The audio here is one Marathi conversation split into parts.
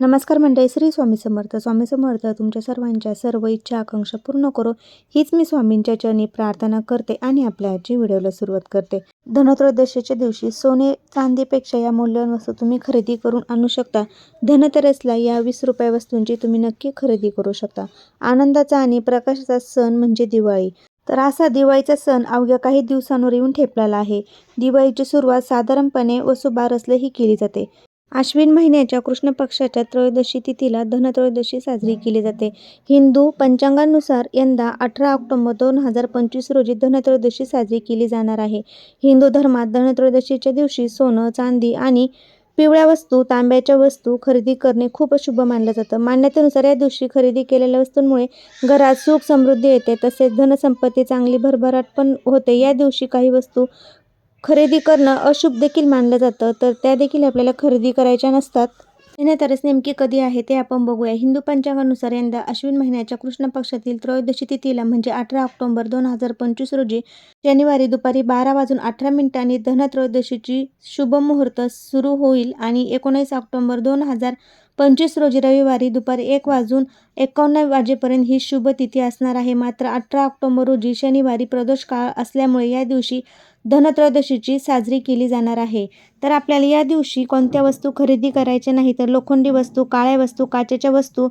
नमस्कार मंडळी श्री स्वामी समर्थ. स्वामी समर्थ तुमच्या सर्वांच्या सर्व इच्छा आकांक्षा पूर्ण करो. हीच मी स्वामींच्या चरणी प्रार्थना करते आणि आपल्या आजची व्हिडिओला सुरुवात करते. धनत्रयोदशीच्या दिवशी सोने चांदीपेक्षा या मौल्यवान वस्तू तुम्ही खरेदी करून आणू शकता. धनतेरसला या वीस रुपये वस्तूंची तुम्ही नक्की खरेदी करू शकता. आनंदाचा आणि प्रकाशाचा सण म्हणजे दिवाळी. तर असा दिवाळीचा सण अवघ्या काही दिवसांवर येऊन ठेपलेला आहे. दिवाळीची सुरुवात साधारणपणे वसुबारसला ही केली जाते. आश्विन महिन्याच्या कृष्ण पक्षाच्या त्रयोदशी तिथीला धनत्रयोदशी साजरी केली जाते. हिंदू पंचांगानुसार यंदा अठरा ऑक्टोबर दोन हजार पंचवीस रोजी धनत्रयोदशी साजरी केली जाणार आहे. हिंदू धर्मात धनत्रयोदशीच्या दिवशी सोनं चांदी आणि पिवळ्या वस्तू तांब्याच्या वस्तू खरेदी करणे खूप शुभ मानलं जातं. मान्यतेनुसार या दिवशी खरेदी केलेल्या वस्तूंमुळे घरात सुख समृद्धी येते. तसेच धनसंपत्ती चांगली भरभराट पण होते. या दिवशी काही वस्तू खरेदी करणं अशुभ देखील मानलं जातं. तर त्या देखील आपल्याला खरेदी करायच्या नसतात. धनतेरस नेमकी कधी आहे ते आपण बघूया. हिंदू पंचांगानुसार यंदा अश्विन महिन्याच्या कृष्ण पक्षातील त्रयोदशी तिथीला म्हणजे अठरा ऑक्टोबर दोन हजार पंचवीस रोजी शनिवारी दुपारी बारा वाजून अठरा मिनिटांनी धनत्रयोदशीची शुभ मुहूर्त सुरू होईल आणि एकोणीस ऑक्टोबर दोन हजार पंचवीस रोजी रविवारी दुपारी एक वाजून एकावन्न वाजेपर्यंत ही शुभ तिथी असणार आहे. मात्र अठरा ऑक्टोबर रोजी शनिवारी प्रदोष काळ असल्यामुळे या दिवशी धनत्रयोदशीची साजरी केली जाणार आहे. तर आपल्याला या दिवशी कोणत्या वस्तू खरेदी करायच्या नाही तर लोखंडी वस्तू काळ्या वस्तू काचेच्या वस्तू.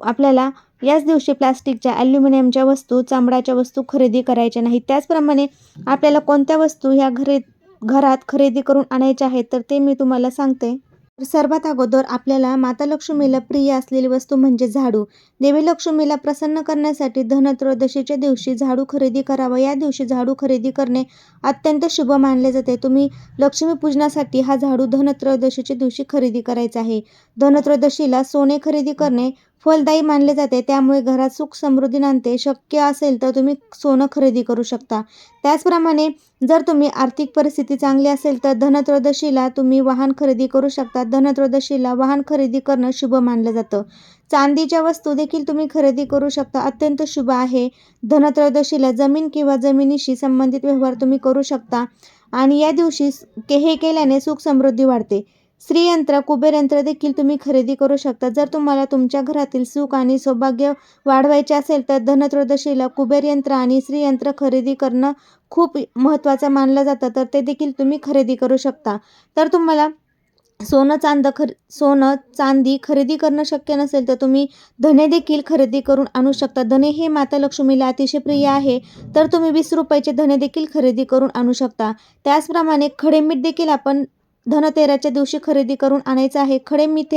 आपल्याला याच दिवशी प्लास्टिकच्या ॲल्युमिनियमच्या वस्तू चामड्याच्या वस्तू खरेदी करायच्या नाही त्याचप्रमाणे आपल्याला कोणत्या वस्तू ह्या घरे घरात खरेदी करून आणायच्या आहेत? तर ते मी तुम्हाला सांगते. सर्वात अगोदर आपल्याला माता लक्ष्मीला प्रिय असलेली वस्तू म्हणजे झाडू. देवी लक्ष्मीला प्रसन्न करण्यासाठी धनत्रयोदशीच्या दिवशी झाडू खरेदी करावा. या दिवशी झाडू खरेदी करणे अत्यंत शुभ मानले जाते. तुम्ही लक्ष्मी पूजनासाठी हा झाडू धनत्रयोदशीच्या दिवशी खरेदी करायचा आहे. धनत्रयोदशीला सोने खरेदी करणे फलदायी मानले जाते. त्यामुळे घरात सुख समृद्धी नांदते. शक्य असेल तर तुम्ही सोनं खरेदी करू शकता. त्याचप्रमाणे जर तुम्ही आर्थिक परिस्थिती चांगली असेल तर धनत्रयोदशीला तुम्ही वाहन खरेदी करू शकता. धनत्रयोदशीला वाहन खरेदी करणं शुभ मानलं जातं. चांदीच्या वस्तू देखील तुम्ही खरेदी करू शकता. अत्यंत शुभ आहे. धनत्रयोदशीला जमीन किंवा जमिनीशी संबंधित व्यवहार तुम्ही करू शकता. आणि या दिवशी के हे केल्याने सुख समृद्धी वाढते. स्त्रीयंत्र कुबेर यंत्र देखील तुम्ही खरेदी करू शकता. जर तुम्हाला तुमच्या घरातील सुख आणि सौभाग्य वाढवायचे असेल तर धनत्रयोदशीला कुबेर यंत्र आणि स्त्रीयंत्र खरेदी करणं खूप महत्त्वाचं मानलं जातं. तर ते देखील तुम्ही खरेदी करू शकता. तर तुम्हाला सोनं चांद खर सोनं चांदी खरेदी करणं शक्य नसेल तर तुम्ही धने देखील खरेदी करून आणू शकता. धने हे माता लक्ष्मीला अतिशय प्रिय आहे. तर तुम्ही वीस रुपयाचे धने देखील खरेदी करून आणू शकता. त्याचप्रमाणे खडे मीठ देखील आपण धनतेराच्या दिवशी खरेदी करून आणायचं आहे. खडे मीठ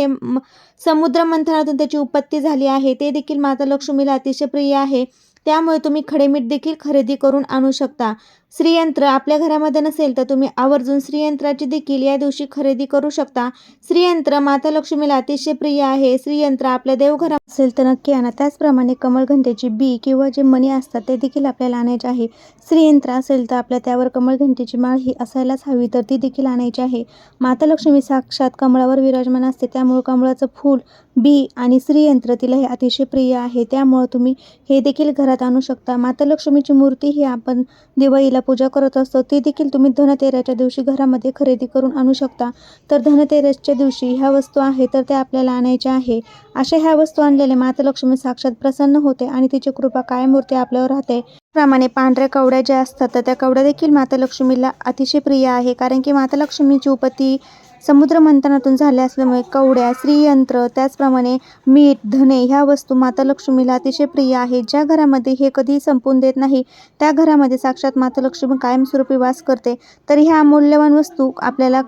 समुद्र मंथनातून त्याची उत्पत्ती झाली आहे. ते देखील माता लक्ष्मीला अतिशय प्रिय आहे. त्यामुळे तुम्ही खडे मीठ देखील खरेदी करून आणू शकता. श्रीयंत्र आपल्या घरामध्ये नसेल तर तुम्ही आवर्जून श्रीयंत्राची देखील या दिवशी खरेदी करू शकता. श्रीयंत्र माता लक्ष्मीला अतिशय प्रिय आहे. श्रीयंत्र आपल्या देवघरात असेल तर नक्की आणा. त्याचप्रमाणे कमळघंटेची बी किंवा जे मणी असतात ते देखील आपल्याला आणायचे आहे. श्रीयंत्र असेल तर आपल्या त्यावर कमळघंटेची माळ ही असायलाच हवी तर ती देखील आणायची आहे. माता लक्ष्मी साक्षात कमळावर विराजमान असते. त्यामुळे कमळाचं फूल बी आणि श्रीयंत्र तिला हे अतिशय प्रिय आहे. त्यामुळं तुम्ही हे देखील घरात आणू शकता. माता लक्ष्मीची मूर्ती ही आपण दिवाळीला पूजा करत असतो ती देखील तुम्ही धनतेराच्या दिवशी घरामध्ये खरेदी करून आणू शकता. तर धनतेरसच्या दिवशी ह्या वस्तू आहे तर त्या आपल्याला आणायच्या आहे. अशा ह्या वस्तू आणलेल्या माता लक्ष्मी साक्षात प्रसन्न होते आणि तिची कृपा कायमूर्ती आपल्यावर राहते. प्रमाणे पांढऱ्या कवड्या ज्या असतात तर त्या कवड्या देखील माता लक्ष्मीला अतिशय प्रिय आहे कारण की माता लक्ष्मीची उपती समुद्र मंथनातून झाल्या असल्यामुळे कवड्या श्रीयंत्र त्याचप्रमाणे मीठ धने ह्या वस्तू माता लक्ष्मीला अतिशय प्रिय आहे ज्या घरामध्ये हे कधी संपून देत नाही त्या घरामध्ये साक्षात माता लक्ष्मी कायमस्वरूपी वास करते. तर ह्या मूल्यवान वस्तू आपल्याला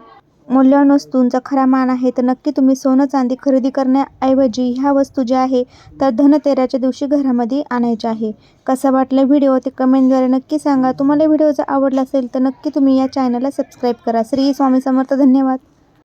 मूल्यवान वस्तूंचा खरा मान आहे. तर नक्की तुम्ही सोनं चांदी खरेदी करण्याऐवजी ह्या वस्तू ज्या आहे तर धनतेराच्या दिवशी घरामध्ये आणायच्या आहे. कसा वाटला व्हिडिओ ते कमेंटद्वारे नक्की सांगा. तुम्हाला व्हिडिओ जर आवडला असेल तर नक्की तुम्ही या चॅनलला सबस्क्राईब करा. श्री स्वामी समर्थ धन्यवाद.